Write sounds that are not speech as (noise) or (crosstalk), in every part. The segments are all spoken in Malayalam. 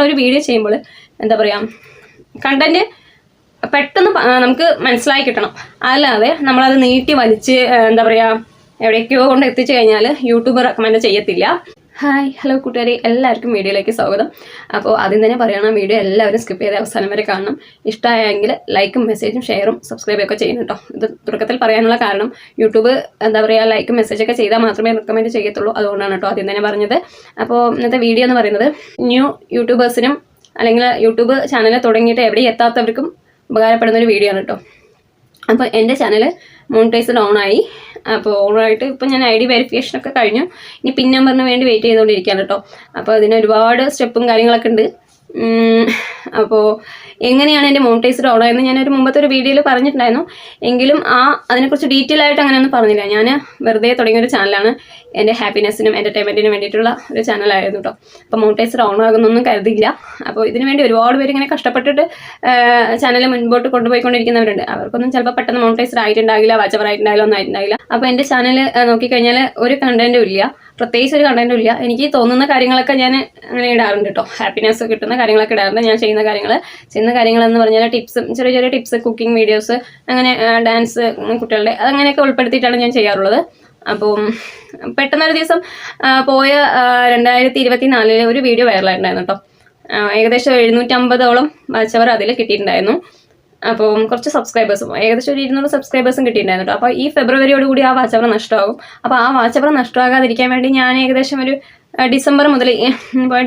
നമ്മളൊരു വീഡിയോ ചെയ്യുമ്പോൾ എന്താ പറയുക കണ്ടന്റ് പെട്ടെന്ന് നമുക്ക് മനസ്സിലാക്കി കിട്ടണം. അല്ലാതെ നമ്മളത് നീട്ടി വലിച്ച് എന്താ പറയുക എവിടേക്കോ കൊണ്ട് എത്തിച്ചു കഴിഞ്ഞാൽ യൂട്യൂബ് റെക്കമെൻഡ് ചെയ്യത്തില്ല. ഹായ് ഹലോ കൂട്ടുകാരി. എല്ലാവർക്കും വീഡിയോയിലേക്ക് സ്വാഗതം. അപ്പോൾ ആദ്യം തന്നെ പറയണം വീഡിയോ എല്ലാവരും സ്കിപ്പ് ചെയ്ത് അവസാനം വരെ കാണണം. ഇഷ്ടമായെങ്കിൽ ലൈക്കും മെസ്സേജും ഷെയറും സബ്സ്ക്രൈബും ഒക്കെ ചെയ്യണം കേട്ടോ ഇത് തുടക്കത്തിൽ പറയാനുള്ള കാരണം യൂട്യൂബ് എന്താ പറയുക ലൈക്കും മെസ്സേജൊക്കെ ചെയ്താൽ മാത്രമേ റെക്കമെൻഡ് ചെയ്യത്തുള്ളൂ. അതുകൊണ്ടാണ് കേട്ടോ ആദ്യം തന്നെ പറഞ്ഞത്. അപ്പോൾ ഇന്നത്തെ വീഡിയോ എന്ന് പറയുന്നത് ന്യൂ യൂട്യൂബേഴ്സിനും അല്ലെങ്കിൽ യൂട്യൂബ് ചാനൽ തുടങ്ങിയിട്ട് എവിടെ എത്താത്തവർക്കും ഉപകാരപ്പെടുന്ന ഒരു വീഡിയോ ആണ് കേട്ടോ അപ്പോൾ എന്റെ ചാനൽ മോണിറ്റൈസ്ഡ് ഓൺ ആയി. അപ്പോൾ ഓണായിട്ട് ഇപ്പം ഞാൻ ഐ ഡി വെരിഫിക്കേഷനൊക്കെ കഴിഞ്ഞു. ഇനി പിൻ നമ്പറിന് വേണ്ടി വെയിറ്റ് ചെയ്തുകൊണ്ടിരിക്കുകയാണ് കേട്ടോ അപ്പോൾ അതിന് ഒരുപാട് സ്റ്റെപ്പും കാര്യങ്ങളൊക്കെ ഉണ്ട്. അപ്പോൾ എങ്ങനെയാണ് എന്റെ മോണിറ്റൈസ്ഡ് എന്ന് ഞാനൊരു മുമ്പത്തെ ഒരു വീഡിയോയിൽ പറഞ്ഞിട്ടുണ്ടായിരുന്നു. എങ്കിലും ആ അതിനെക്കുറിച്ച് ഡീറ്റെയിൽ ആയിട്ട് അങ്ങനെയൊന്നും പറഞ്ഞില്ല. ഞാൻ വെറുതെ തുടങ്ങിയ ഒരു ചാനലാണ് എന്റെ ഹാപ്പിനെസ്സിനും എന്റർടൈൻമെന്റിനും വേണ്ടിയിട്ടുള്ള ഒരു ചാനലായിരുന്നു കേട്ടോ അപ്പോൾ മോണിറ്റൈസ്ഡ് ഓൺ ആകുന്നൊന്നും കരുതിയില്ല. അപ്പോൾ ഇതിനു വേണ്ടി ഒരുപാട് പേര് ഇങ്ങനെ കഷ്ടപ്പെട്ടിട്ട് ചാനൽ മുൻപോട്ട് കൊണ്ടുപോയിക്കൊണ്ടിരിക്കുന്നവരുണ്ട്. അവർക്കൊന്നും ചിലപ്പോൾ പെട്ടെന്ന് മോണിറ്റൈസ്ഡ് ആയിട്ടുണ്ടാകില്ല വാച്ചവർ ആയിട്ടുണ്ടാകില്ല ഒന്നും ആയിട്ടുണ്ടാകില്ല. അപ്പോൾ എന്റെ ചാനൽ നോക്കിക്കഴിഞ്ഞാൽ ഒരു കണ്ടന്റും ഇല്ല. പ്രത്യേകിച്ച് ഒരു കണ്ടന്റും ഇല്ല. എനിക്ക് തോന്നുന്ന കാര്യങ്ങളൊക്കെ ഞാൻ അങ്ങനെ ഇടാറുണ്ട് കേട്ടോ ഹാപ്പിനെസ് കിട്ടുന്ന കാര്യങ്ങളൊക്കെ ഇടാറുണ്ട്. ഞാൻ ചെയ്യുന്ന കാര്യങ്ങൾ ചെയ്യുന്ന കാര്യങ്ങൾ എന്ന് പറഞ്ഞാൽ ടിപ്സും ചെറിയ ചെറിയ ടിപ്സ് കുക്കിംഗ് വീഡിയോസ് അങ്ങനെ ഡാൻസ് കുട്ടികളുടെ അതങ്ങനെയൊക്കെ ഉൾപ്പെടുത്തിയിട്ടാണ് ഞാൻ ചെയ്യാറുള്ളത്. അപ്പം പെട്ടെന്നൊരു ദിവസം പോയ രണ്ടായിരത്തി ഇരുപത്തി നാലിലെ ഒരു വീഡിയോ വൈറലായിട്ടുണ്ടായിരുന്നു കേട്ടോ ഏകദേശം എഴുന്നൂറ്റമ്പതോളം വാച്ചവർ അതിൽ കിട്ടിയിട്ടുണ്ടായിരുന്നു. അപ്പം കുറച്ച് സബ്സ്ക്രൈബേഴ്സും ഏകദേശം ഒരു ഇരുന്നൂറ് സബ്സ്ക്രൈബേഴ്സും കിട്ടിയിട്ടുണ്ടായിരുന്നു കേട്ടോ. അപ്പോൾ ഈ ഫെബ്രുവരിയോട് കൂടി ആ വാച്ചവർ നഷ്ടമാകും. അപ്പോൾ ആ വാച്ചവർ നഷ്ടമാകാതിരിക്കാൻ വേണ്ടി ഞാൻ ഏകദേശം ഒരു ഡിസംബർ മുതൽ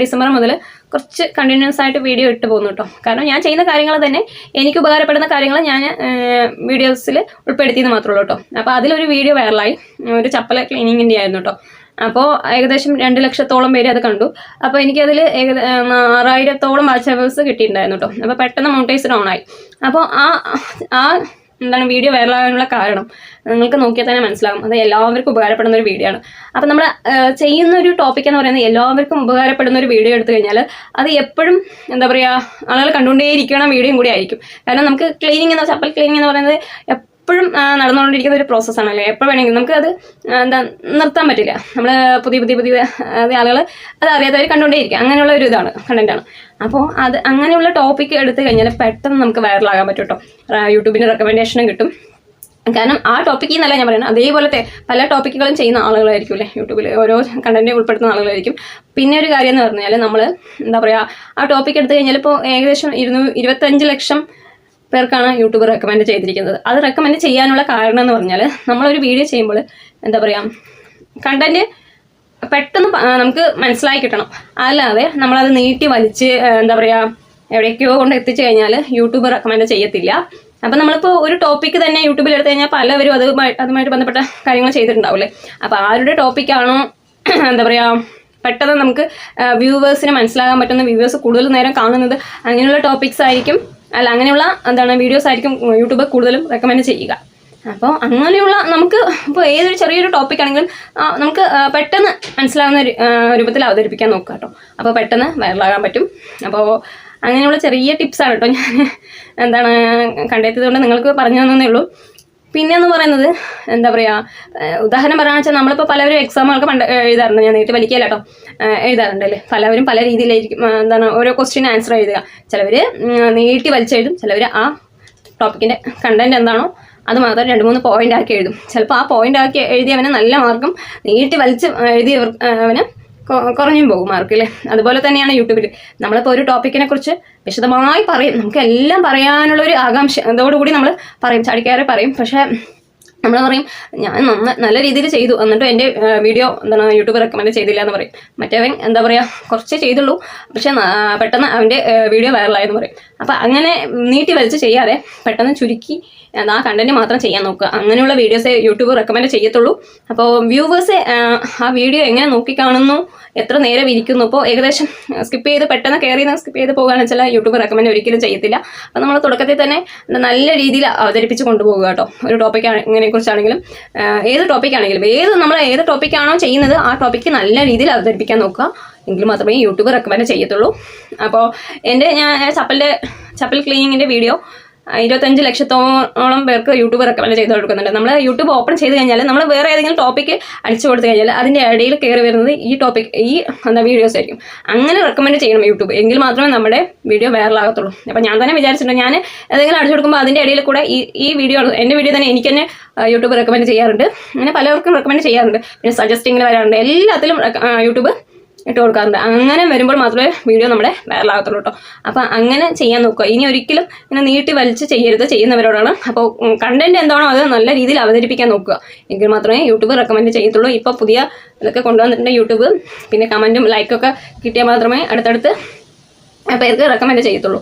ഡിസംബർ മുതൽ കുറച്ച് കണ്ടിന്യൂസ് ആയിട്ട് വീഡിയോ ഇട്ട് പോകുന്നു കേട്ടോ. കാരണം ഞാൻ ചെയ്യുന്ന കാര്യങ്ങൾ തന്നെ എനിക്ക് ഉപകാരപ്പെടുന്ന കാര്യങ്ങൾ ഞാൻ വീഡിയോസിൽ ഉൾപ്പെടുത്തിയെന്ന് മാത്രമേ ഉള്ളൂ കേട്ടോ. അപ്പോൾ അതിലൊരു വീഡിയോ വൈറലായി ഒരു ചപ്പല ക്ലീനിങ്ങിന്റെ ആയിരുന്നു കേട്ടോ. അപ്പോൾ ഏകദേശം രണ്ട് ലക്ഷത്തോളം പേര് അത് കണ്ടു. അപ്പോൾ എനിക്കതിൽ ഏകദേശം ആറായിരത്തോളം വാച്ച് അവേഴ്സ് കിട്ടിയിട്ടുണ്ടായിരുന്നു കേട്ടോ അപ്പോൾ പെട്ടെന്ന് മോണിറ്റൈസ്ഡ് ഓൺ ആയി. അപ്പോൾ ആ ആ എന്താണ് വീഡിയോ വൈറലാകാനുള്ള കാരണം നിങ്ങൾക്ക് നോക്കിയാൽ തന്നെ മനസ്സിലാകും. അത് എല്ലാവർക്കും ഉപകാരപ്പെടുന്ന ഒരു വീഡിയോ ആണ്. അപ്പോൾ നമ്മൾ ചെയ്യുന്ന ഒരു ടോപ്പിക് എന്ന് പറയുന്നത് എല്ലാവർക്കും ഉപകാരപ്പെടുന്ന ഒരു വീഡിയോ എടുത്തു കഴിഞ്ഞാൽ അത് എപ്പോഴും എന്താ പറയുക ആളുകൾ കണ്ടുകൊണ്ടേയിരിക്കണം വീഡിയോയും കൂടി ആയിരിക്കും. കാരണം നമുക്ക് ക്ലീനിങ് എന്ന് ചപ്പൽ ക്ലീനിങ് എന്ന് പറയുന്നത് എപ്പോഴും നടന്നുകൊണ്ടിരിക്കുന്ന ഒരു പ്രോസസ്സാണല്ലേ എപ്പോൾ വേണമെങ്കിലും നമുക്ക് അത് എന്താ നിർത്താൻ പറ്റില്ല. നമ്മൾ പുതിയ പുതിയ പുതിയ ആളുകൾ അത് അറിയാത്തവർ കണ്ടുകൊണ്ടേയിരിക്കുക അങ്ങനെയുള്ള ഒരു ഇതാണ് കണ്ടന്റാണ് അപ്പോൾ അത് അങ്ങനെയുള്ള ടോപ്പിക്ക് എടുത്തു കഴിഞ്ഞാൽ പെട്ടെന്ന് നമുക്ക് വൈറലാകാൻ പറ്റും കേട്ടോ യൂട്യൂബിന്റെ റെക്കമെൻഡേഷനും കിട്ടും. കാരണം ആ ടോപ്പിക്കിൽ നിന്നല്ല ഞാൻ പറയുന്നത്. അതേപോലത്തെ പല ടോപ്പിക്കുകളും ചെയ്യുന്ന ആളുകളായിരിക്കും അല്ലേ? യൂട്യൂബിൽ ഓരോ കണ്ടന്റ് ഉൾപ്പെടുത്തുന്ന ആളുകളായിരിക്കും. പിന്നെ ഒരു കാര്യം എന്ന് പറഞ്ഞാൽ നമ്മൾ എന്താ പറയുക ആ ടോപ്പിക് എടുത്തു കഴിഞ്ഞാൽ ഇപ്പോൾ ഏകദേശം ഇരുന്നൂ ഇരുപത്തഞ്ച് ലക്ഷം പേർക്കാണ് യൂട്യൂബ് റെക്കമെൻഡ് ചെയ്തിരിക്കുന്നത്. അത് റെക്കമെൻഡ് ചെയ്യാനുള്ള കാരണം എന്ന് പറഞ്ഞാൽ നമ്മളൊരു വീഡിയോ ചെയ്യുമ്പോൾ എന്താ പറയുക കണ്ടന്റ് പെട്ടെന്ന് നമുക്ക് മനസ്സിലാക്കി കിട്ടണം. അല്ലാതെ നമ്മളത് നീട്ടി വലിച്ച് എന്താ പറയുക എവിടേക്കോ കൊണ്ട് എത്തിച്ചു കഴിഞ്ഞാൽ യൂട്യൂബ് റെക്കമെൻഡ് ചെയ്യത്തില്ല. അപ്പം നമ്മളിപ്പോൾ ഒരു ടോപ്പിക്ക് തന്നെ യൂട്യൂബിൽ എടുത്തു കഴിഞ്ഞാൽ പലവരും അതുമായി അതുമായിട്ട് ബന്ധപ്പെട്ട കാര്യങ്ങൾ ചെയ്തിട്ടുണ്ടാവില്ലേ? അപ്പോൾ ആരുടെ ടോപ്പിക്കാണോ (clears throat) എന്താ പറയുക പെട്ടെന്ന് നമുക്ക് വ്യൂവേഴ്സിന് മനസ്സിലാകാൻ പറ്റുന്ന വ്യൂവേഴ്സ് കൂടുതൽ നേരം കാണുന്നത് അങ്ങനെയുള്ള ടോപ്പിക്സ് ആയിരിക്കും. അല്ല അങ്ങനെയുള്ള എന്താണ് വീഡിയോസ് ആയിരിക്കും യൂട്യൂബ് കൂടുതലും റെക്കമെൻഡ് ചെയ്യുക. അപ്പോൾ അങ്ങനെയുള്ള നമുക്ക് ഇപ്പോൾ ഏതൊരു ചെറിയൊരു ടോപ്പിക് ആണെങ്കിലും നമുക്ക് പെട്ടെന്ന് മനസ്സിലാവുന്ന രൂപത്തിൽ അവതരിപ്പിക്കാൻ നോക്കുക കേട്ടോ. അപ്പോൾ പെട്ടെന്ന് വൈറലാകാൻ പറ്റും. അപ്പോൾ അങ്ങനെയുള്ള ചെറിയ ടിപ്സാണ് കേട്ടോ ഞാൻ എന്താണ് കണ്ടെത്തിയത് കൊണ്ട് നിങ്ങൾക്ക് പറഞ്ഞു തന്നേ ഉള്ളൂ. പിന്നെ എന്ന് പറയുന്നത് എന്താ പറയുക ഉദാഹരണം പറയുകയാണെന്ന് വെച്ചാൽ നമ്മളിപ്പോൾ പലവരും എക്സാമുകൾക്ക് പണ്ട് എഴുതാറുണ്ട്. ഞാൻ നീട്ടി വലിക്കില്ല കേട്ടോ എഴുതാറുണ്ട് അല്ലേ? പലവരും പല രീതിയിലായിരിക്കും എന്താണ് ഓരോ ക്വസ്റ്റ്യൻ ആൻസർ എഴുതുക. ചിലവർ നീട്ടി വലിച്ചെഴുതും ചിലവർ ആ ടോപ്പിക്കിന്റെ കണ്ടന്റ് എന്താണോ അത് മാത്രം രണ്ട് മൂന്ന് പോയിന്റ് ആക്കി എഴുതും. ചിലപ്പോൾ ആ പോയിന്റ് ആക്കി എഴുതിയവന് നല്ല മാർക്കും നീട്ടി വലിച്ച് എഴുതിയവർ അവന് കുറഞ്ഞും പോകും മാർക്ക് അല്ലേ അതുപോലെ തന്നെയാണ് യൂട്യൂബിൽ നമ്മളിപ്പോൾ ഒരു ടോപ്പിക്കിനെ കുറിച്ച് വിശദമായി പറയും. നമുക്ക് എല്ലാം പറയാനുള്ള ഒരു ആകാംക്ഷ അതോടുകൂടി നമ്മൾ പറയും ചടിക്കാറെ പറയും. പക്ഷേ നമ്മൾ പറയും ഞാൻ നന്ന നല്ല രീതിയിൽ ചെയ്തു. എന്നിട്ട് എന്റെ വീഡിയോ എന്താണ് യൂട്യൂബ് റെക്കമെൻഡ് ചെയ്തില്ല എന്ന് പറയും മറ്റേവൻ എന്താ പറയുക കുറച്ചേ ചെയ്തുള്ളൂ. പക്ഷേ പെട്ടെന്ന് അവന്റെ വീഡിയോ വൈറലായെന്ന് പറയും. അപ്പോൾ അങ്ങനെ നീട്ടി വലിച്ച് ചെയ്യാതെ പെട്ടെന്ന് ചുരുക്കി ആ കണ്ടന്റ് മാത്രം ചെയ്യാൻ നോക്കുക. അങ്ങനെയുള്ള വീഡിയോസേ യൂട്യൂബ് റെക്കമെൻഡ് ചെയ്യത്തുള്ളൂ. അപ്പോൾ വ്യൂവേഴ്സ് ആ വീഡിയോ എങ്ങനെ നോക്കിക്കാണുന്നു എത്ര നേരം ഇരിക്കുന്നു ഇപ്പോൾ ഏകദേശം സ്കിപ്പ് ചെയ്ത് പെട്ടെന്ന് കയറി സ്കിപ്പ് ചെയ്ത് പോകുകയാണെന്ന് വെച്ചാൽ യൂട്യൂബ് റെക്കമെൻഡ് ഒരിക്കലും ചെയ്യത്തില്ല. അപ്പോൾ നമ്മൾ തുടക്കത്തിൽ തന്നെ നല്ല രീതിയിൽ അവതരിപ്പിച്ച് കൊണ്ടുപോകുക കേട്ടോ. ഒരു ടോപ്പിക് ഇങ്ങനെ കുറിച്ചാണെങ്കിലും ഏത് ടോപ്പിക് ആണെങ്കിലും ഏത് നമ്മൾ ഏത് ടോപ്പിക്കാണോ ചെയ്യുന്നത് ആ ടോപ്പിക്ക് നല്ല രീതിയിൽ അവതരിപ്പിക്കാൻ നോക്കുക. എങ്കിൽ മാത്രമേ യൂട്യൂബ് റെക്കമെൻഡ് ചെയ്യത്തുള്ളൂ. അപ്പോൾ എന്റെ ഞാൻ ചപ്പലിന്റെ ചപ്പൽ ക്ലീനിങ്ങിന്റെ വീഡിയോ ഇരുപത്തഞ്ച് ലക്ഷത്തോളം പേർക്ക് യൂട്യൂബ് റെക്കമെൻഡ് ചെയ്ത് കൊടുക്കുന്നുണ്ട്. നമ്മൾ യൂട്യൂബ് ഓപ്പൺ ചെയ്ത് കഴിഞ്ഞാൽ നമ്മൾ വേറെ ഏതെങ്കിലും ടോപ്പിക്ക് അടിച്ചു കൊടുത്തു കഴിഞ്ഞാൽ അതിന്റെ ഇടയിൽ കയറി വരുന്നത് ഈ ടോപ്പിക് ഈ എന്താ വീഡിയോസ് ആയിരിക്കും. അങ്ങനെ റെക്കമെൻഡ് ചെയ്യണം യൂട്യൂബ് എങ്കിൽ മാത്രമേ നമ്മുടെ വീഡിയോ വൈറലാകത്തുള്ളൂ അപ്പോൾ ഞാൻ തന്നെ വിചാരിച്ചിട്ടുണ്ട് ഞാൻ ഏതെങ്കിലും അടിച്ചു കൊടുക്കുമ്പോൾ അതിന്റെ ഇടയിൽ കൂടെ ഈ ഈ വീഡിയോ എന്റെ വീഡിയോ തന്നെ എനിക്ക് തന്നെ യൂട്യൂബ് റെക്കമെൻഡ് ചെയ്യാറുണ്ട്. അങ്ങനെ പലർക്കും റെക്കമെൻഡ് ചെയ്യാറുണ്ട്. പിന്നെ സജസ്റ്റിങ്ങിൽ വരാറുണ്ട്. എല്ലാത്തിലും യൂട്യൂബ് ഇട്ട് കൊടുക്കാറുണ്ട്. അങ്ങനെ വരുമ്പോൾ മാത്രമേ വീഡിയോ നമ്മുടെ വൈറലാകത്തുള്ളൂ കേട്ടോ അപ്പോൾ അങ്ങനെ ചെയ്യാൻ നോക്കുക. ഇനി ഒരിക്കലും ഇങ്ങനെ നീട്ടി വലിച്ച് ചെയ്യരുത് ചെയ്യുന്നവരോടാണ്. അപ്പോൾ കണ്ടന്റ് എന്താണോ അത് നല്ല രീതിയിൽ അവതരിപ്പിക്കാൻ നോക്കുക. എങ്കിൽ മാത്രമേ യൂട്യൂബ് റെക്കമെൻഡ് ചെയ്യത്തുള്ളൂ. ഇപ്പോൾ പുതിയ ഇതൊക്കെ കൊണ്ടുവന്നിട്ടുണ്ട് യൂട്യൂബ്. പിന്നെ കമന്റും ലൈക്കൊക്കെ കിട്ടിയാൽ മാത്രമേ അടുത്തടുത്ത് പേർക്ക് റെക്കമെൻഡ് ചെയ്യത്തുള്ളൂ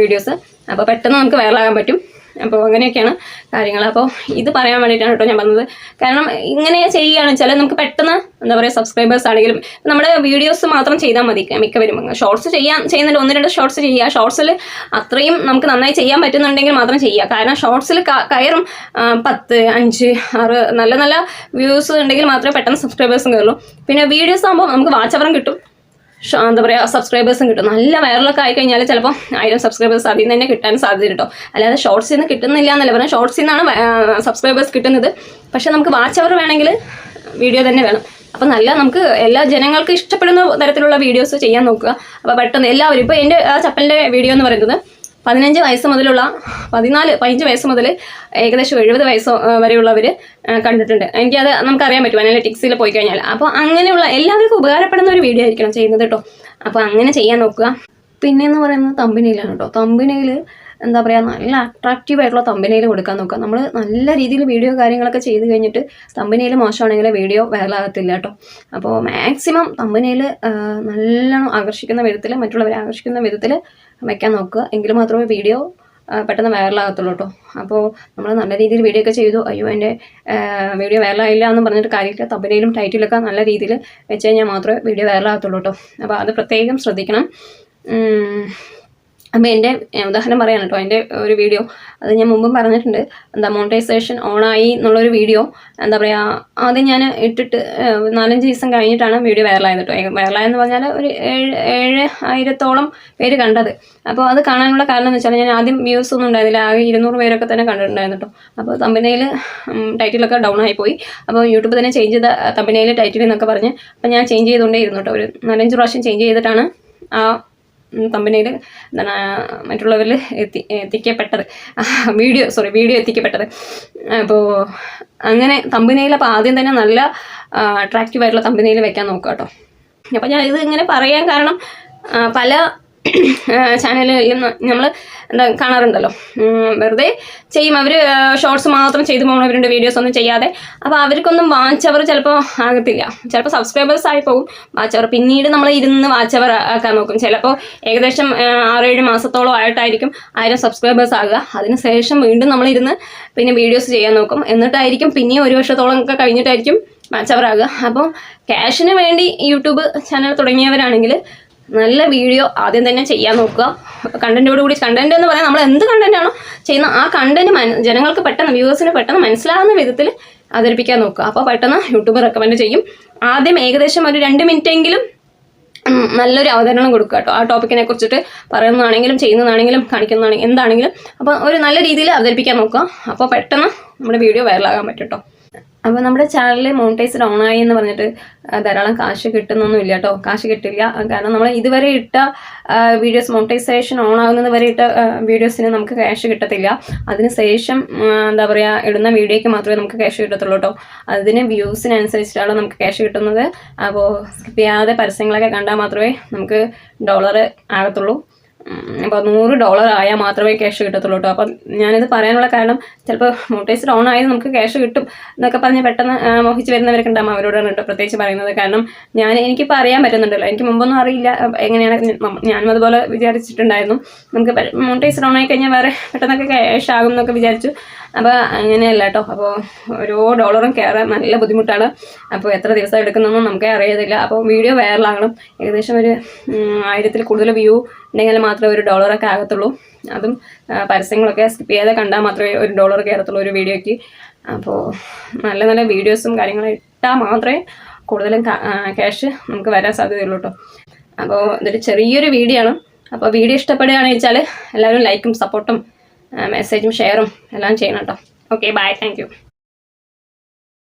വീഡിയോസ് അപ്പോൾ പെട്ടെന്ന് നമുക്ക് വൈറലാകാൻ പറ്റും. അപ്പോൾ അങ്ങനെയൊക്കെയാണ് കാര്യങ്ങൾ. അപ്പോൾ ഇത് പറയാൻ വേണ്ടിയിട്ടാണ് കേട്ടോ ഞാൻ പറഞ്ഞത്. കാരണം ഇങ്ങനെ ചെയ്യുകയാണ് വെച്ചാൽ നമുക്ക് പെട്ടെന്ന് എന്താ പറയുക സബ്സ്ക്രൈബേഴ്സ് ആണെങ്കിലും നമ്മുടെ വീഡിയോസ് മാത്രം ചെയ്താൽ മതി. മിക്കവരും ഷോർട്സ് ചെയ്യാൻ ചെയ്യുന്നുണ്ട്. ഒന്ന് രണ്ട് ഷോർട്സ് ചെയ്യുക. ഷോർട്സിൽ അത്രയും നമുക്ക് നന്നായി ചെയ്യാൻ പറ്റുന്നുണ്ടെങ്കിൽ മാത്രം ചെയ്യുക. കാരണം ഷോർട്സിൽ കയറും. പത്ത് അഞ്ച് ആറ് നല്ല നല്ല വ്യൂസ് ഉണ്ടെങ്കിൽ മാത്രമേ പെട്ടെന്ന് സബ്സ്ക്രൈബേഴ്സും കയറുള്ളൂ. പിന്നെ വീഡിയോസ് ആകുമ്പോൾ നമുക്ക് വാച്ച് അവറും കിട്ടും. എന്താ പറയുക സബ്സ്ക്രൈബേഴ്സും കിട്ടും. നല്ല വൈറലൊക്കെ ആയി കഴിഞ്ഞാൽ ചിലപ്പോൾ ആയിരം സബ്സ്ക്രൈബേഴ്സ് അതിൽ നിന്ന് തന്നെ കിട്ടാൻ സാധ്യത കേട്ടോ അല്ലാതെ ഷോർട്സിൽ നിന്ന് കിട്ടുന്നില്ല എന്നല്ല പറഞ്ഞാൽ ഷോർട്സിൽ നിന്നാണ് സബ്സ്ക്രൈബേഴ്സ് കിട്ടുന്നത്. പക്ഷേ നമുക്ക് വാച്ച് അവർ വേണമെങ്കിൽ വീഡിയോ തന്നെ വേണം. അപ്പം നല്ല നമുക്ക് എല്ലാ ജനങ്ങൾക്ക് ഇഷ്ടപ്പെടുന്ന തരത്തിലുള്ള വീഡിയോസ് ചെയ്യാൻ നോക്കുക. അപ്പോൾ പെട്ടെന്ന് എല്ലാവരും ഇപ്പോൾ എന്റെ ചപ്പലിന്റെ വീഡിയോ എന്ന് പറയുന്നത് പതിനഞ്ച് വയസ്സ് മുതലുള്ള പതിനാല് പതിനഞ്ച് വയസ്സ് മുതൽ ഏകദേശം എഴുപത് വയസ്സ് വരെയുള്ളവർ കണ്ടിട്ടുണ്ട്. എനിക്കത് നമുക്കറിയാൻ പറ്റും അനാലിറ്റിക്സിൽ പോയി കഴിഞ്ഞാൽ അപ്പോൾ അങ്ങനെയുള്ള എല്ലാവർക്കും ഉപകാരപ്പെടുന്ന ഒരു വീഡിയോ ആയിരിക്കണം ചെയ്യുന്നത് കേട്ടോ. അപ്പോൾ അങ്ങനെ ചെയ്യാൻ നോക്കുക. പിന്നെയെന്ന് പറയുന്നത് തമ്പനിയിലാണ് കേട്ടോ. തമ്പിനയിൽ എന്താ പറയുക നല്ല അട്രാക്റ്റീവ് ആയിട്ടുള്ള തമ്പനയിൽ കൊടുക്കാൻ നോക്കുക. നമ്മൾ നല്ല രീതിയിൽ വീഡിയോ കാര്യങ്ങളൊക്കെ ചെയ്ത് കഴിഞ്ഞിട്ട് തമ്പനയിൽ മോശമാണെങ്കിൽ വീഡിയോ വൈറലാകത്തില്ല കേട്ടോ. അപ്പോൾ മാക്സിമം തമ്പനയിൽ നല്ലോണം ആകർഷിക്കുന്ന വിധത്തിൽ മറ്റുള്ളവരെ ആകർഷിക്കുന്ന വിധത്തിൽ വയ്ക്കാൻ നോക്കുക. എങ്കിൽ മാത്രമേ വീഡിയോ പെട്ടെന്ന് വൈറലാകത്തുള്ളൂ കേട്ടോ. അപ്പോൾ നമ്മൾ നല്ല രീതിയിൽ വീഡിയോ ഒക്കെ ചെയ്തു. അയ്യോ എന്റെ വീഡിയോ വൈറലായില്ല എന്ന് പറഞ്ഞിട്ട് കാര്യമില്ല. തമ്പനയിലും ടൈറ്റിലൊക്കെ നല്ല രീതിയിൽ വെച്ച് കഴിഞ്ഞാൽ മാത്രമേ വീഡിയോ വൈറലാകത്തുള്ളൂ കേട്ടോ. അപ്പോൾ അത് പ്രത്യേകം ശ്രദ്ധിക്കണം. അപ്പോൾ എന്റെ ഉദാഹരണം പറയാൻ കേട്ടോ. എന്റെ ഒരു വീഡിയോ. അത് ഞാൻ മുമ്പും പറഞ്ഞിട്ടുണ്ട്. എന്താ മോണിറ്റൈസേഷൻ ഓണായി എന്നുള്ളൊരു വീഡിയോ. എന്താ പറയുക ആദ്യം ഞാൻ ഇട്ടിട്ട് നാലഞ്ച് ദിവസം കഴിഞ്ഞിട്ടാണ് വീഡിയോ വൈറലായത് കേട്ടോ. വൈറലായെന്ന് പറഞ്ഞാൽ ഒരു ഏഴ് ഏഴ് ആയിരത്തോളം പേര് കണ്ടത്. അപ്പോൾ അത് കാണാനുള്ള കാരണം എന്ന് വെച്ചാൽ ഞാൻ ആദ്യം വ്യൂസ് ഒന്നും ഉണ്ടായിരുന്നില്ല. ആകെ ഇരുന്നൂറ് പേരൊക്കെ തന്നെ കണ്ടിട്ടുണ്ടായിരുന്നു കേട്ടോ. അപ്പോൾ തമ്പനയിൽ ടൈറ്റിലൊക്കെ ഡൗൺ ആയിപ്പോയി അപ്പോൾ യൂട്യൂബ് തന്നെ ചേഞ്ച് ചെയ്ത തമ്പനയിൽ ടൈറ്റിൽ എന്നൊക്കെ പറഞ്ഞ് അപ്പോൾ ഞാൻ ചേഞ്ച് ചെയ്തുകൊണ്ടേ ഇരുന്നു കേട്ടോ. ഒരു നാലഞ്ച് പ്രാവശ്യം ചേഞ്ച് ചെയ്തിട്ടാണ് ആ കമ്പനിയിൽ എന്താണ് മറ്റുള്ളവരിൽ എത്തി എത്തിക്കപ്പെട്ടത്. വീഡിയോ സോറി വീഡിയോ എത്തിക്കപ്പെട്ടത്. അപ്പോൾ അങ്ങനെ കമ്പനിയിൽ അപ്പോൾ ആദ്യം തന്നെ നല്ല അട്രാക്റ്റീവ് ആയിട്ടുള്ള കമ്പനിയിൽ വെക്കാൻ നോക്കുക കേട്ടോ അപ്പോൾ ഞാൻ ഇത് ഇങ്ങനെ പറയാൻ കാരണം പല ചാനലുകളിലും നമ്മൾ എന്താ കാണാറുണ്ടല്ലോ. വെറുതെ ചെയ്യും. അവർ ഷോർട്സ് മാത്രം ചെയ്തു പോകുന്നവരുണ്ട് വീഡിയോസ് ഒന്നും ചെയ്യാതെ. അപ്പോൾ അവർക്കൊന്നും വാച്ച് അവർ ചിലപ്പോൾ ആകത്തില്ല. ചിലപ്പോൾ സബ്സ്ക്രൈബേഴ്സ് ആയി പോകും. വാച്ച് അവർ പിന്നീട് നമ്മൾ ഇരുന്ന് വാച്ച് അവർ ആക്കാൻ നോക്കും. ചിലപ്പോൾ ഏകദേശം ആറേഴ് മാസത്തോളം ആയിട്ടായിരിക്കും ആയിരം സബ്സ്ക്രൈബേഴ്സ് ആകുക. അതിനുശേഷം വീണ്ടും നമ്മൾ ഇരുന്ന് പിന്നെ വീഡിയോസ് ചെയ്യാൻ നോക്കും. എന്നിട്ടായിരിക്കും പിന്നെയും ഒരു വർഷത്തോളം ഒക്കെ കഴിഞ്ഞിട്ടായിരിക്കും വാച്ച് അവർ ആകുക. അപ്പോൾ ക്യാഷിന് വേണ്ടി യൂട്യൂബ് ചാനൽ തുടങ്ങിയവരാണെങ്കിൽ നല്ല വീഡിയോ ആദ്യം തന്നെ ചെയ്യാൻ നോക്കുക. കണ്ടന്റോട് കൂടി കണ്ടന്റ് എന്ന് പറയാൻ നമ്മൾ എന്ത് കണ്ടന്റ് ആണോ ചെയ്യുന്ന ആ കണ്ടന്റ് ജനങ്ങൾക്ക് പെട്ടെന്ന് വ്യൂവേഴ്സിന് പെട്ടെന്ന് മനസ്സിലാകുന്ന വിധത്തിൽ അവതരിപ്പിക്കാൻ നോക്കുക. അപ്പോൾ പെട്ടെന്ന് യൂട്യൂബ് റെക്കമെൻഡ് ചെയ്യും. ആദ്യം ഏകദേശം ഒരു രണ്ട് മിനിറ്റ് എങ്കിലും നല്ലൊരു അവതരണം കൊടുക്കുക കേട്ടോ. ആ ടോപ്പിക്കിനെ കുറിച്ചിട്ട് പറയുന്നതാണെങ്കിലും ചെയ്യുന്നതാണെങ്കിലും കാണിക്കുന്നതാണെങ്കിലും എന്താണെങ്കിലും. അപ്പോൾ ഒരു നല്ല രീതിയിൽ അവതരിപ്പിക്കാൻ നോക്കുക. അപ്പോൾ പെട്ടെന്ന് നമ്മുടെ വീഡിയോ വൈറലാകാൻ പറ്റും കേട്ടോ. അപ്പോൾ നമ്മുടെ ചാനലിൽ മോണിറ്റൈസ്ഡ് ഓൺ ആയി എന്ന് പറഞ്ഞിട്ട് ധാരാളം കാശ് കിട്ടുന്നൊന്നും ഇല്ല കേട്ടോ കാശ് കിട്ടില്ല. കാരണം നമ്മൾ ഇതുവരെ ഇട്ട വീഡിയോസ് മോണിറ്റൈസേഷൻ ഓൺ ആകുന്നത് വരെ ഇട്ട വീഡിയോസിന് നമുക്ക് ക്യാഷ് കിട്ടത്തില്ല. അതിന് ശേഷം എന്താ പറയുക ഇടുന്ന വീഡിയോയ്ക്ക് മാത്രമേ നമുക്ക് ക്യാഷ് കിട്ടത്തുള്ളൂ കേട്ടോ അതിന് വ്യൂസിനനുസരിച്ചിട്ടാണ് നമുക്ക് ക്യാഷ് കിട്ടുന്നത്. അപ്പോൾ സ്കിപ്പ് ചെയ്യാതെ പരസ്യങ്ങളൊക്കെ കണ്ടാൽ മാത്രമേ നമുക്ക് ഡോളർ ആകത്തുള്ളൂ. അപ്പോൾ നൂറ് ഡോളർ ആയാൽ മാത്രമേ ക്യാഷ് കിട്ടത്തുള്ളൂ കേട്ടോ അപ്പം ഞാനിത് പറയാനുള്ള കാരണം ചിലപ്പോൾ മോട്ടേഴ്സ് ഓൺ ആയത് നമുക്ക് ക്യാഷ് കിട്ടും എന്നൊക്കെ പറഞ്ഞ് പെട്ടെന്ന് മോഹിച്ച് വരുന്നവരൊക്കെ ഉണ്ടാകും അവരോടാണ് കേട്ടോ പ്രത്യേകിച്ച് പറയുന്നത്. കാരണം ഞാൻ എനിക്കിപ്പോൾ അറിയാൻ പറ്റുന്നുണ്ടല്ലോ. എനിക്ക് മുമ്പൊന്നും അറിയില്ല എങ്ങനെയാണ് ഞാനും അതുപോലെ വിചാരിച്ചിട്ടുണ്ടായിരുന്നു. നമുക്ക് മോട്ടേഴ്സ് ഓൺ ആയി കഴിഞ്ഞാൽ വേറെ പെട്ടെന്നൊക്കെ ക്യാഷ് ആകും എന്നൊക്കെ വിചാരിച്ചു. അപ്പോൾ അങ്ങനെയല്ല കേട്ടോ അപ്പോൾ ഓരോ ഡോളറും കയറാൻ നല്ല ബുദ്ധിമുട്ടാണ്. അപ്പോൾ എത്ര ദിവസം എടുക്കുന്നൊന്നും നമുക്കേ അറിയത്തില്ല. അപ്പോൾ വീഡിയോ വൈറലാകണം. ഏകദേശം ഒരു ആയിരത്തിൽ കൂടുതൽ വ്യൂ ഉണ്ടെങ്കിൽ മാത്രമേ ഒരു ഡോളറൊക്കെ ആകത്തുള്ളൂ. അതും പരസ്യങ്ങളൊക്കെ സ്കിപ്പ് ചെയ്യാതെ കണ്ടാൽ മാത്രമേ ഒരു ഡോളർ കയറത്തുള്ളൂ ഒരു വീഡിയോയ്ക്ക്. അപ്പോൾ നല്ല നല്ല വീഡിയോസും കാര്യങ്ങളും ഇട്ടാൽ മാത്രമേ കൂടുതലും ക്യാഷ് നമുക്ക് വരാൻ സാധ്യതയുള്ളൂ കേട്ടോ അപ്പോൾ ഇതൊരു ചെറിയൊരു വീഡിയോ ആണ്. അപ്പോൾ വീഡിയോ ഇഷ്ടപ്പെടുകയാണെന്ന് വെച്ചാൽ എല്ലാവരും ലൈക്കും സപ്പോർട്ടും മെസ്സേജും ഷെയറും എല്ലാം ചെയ്യണം കേട്ടോ ഓക്കെ ബൈ താങ്ക്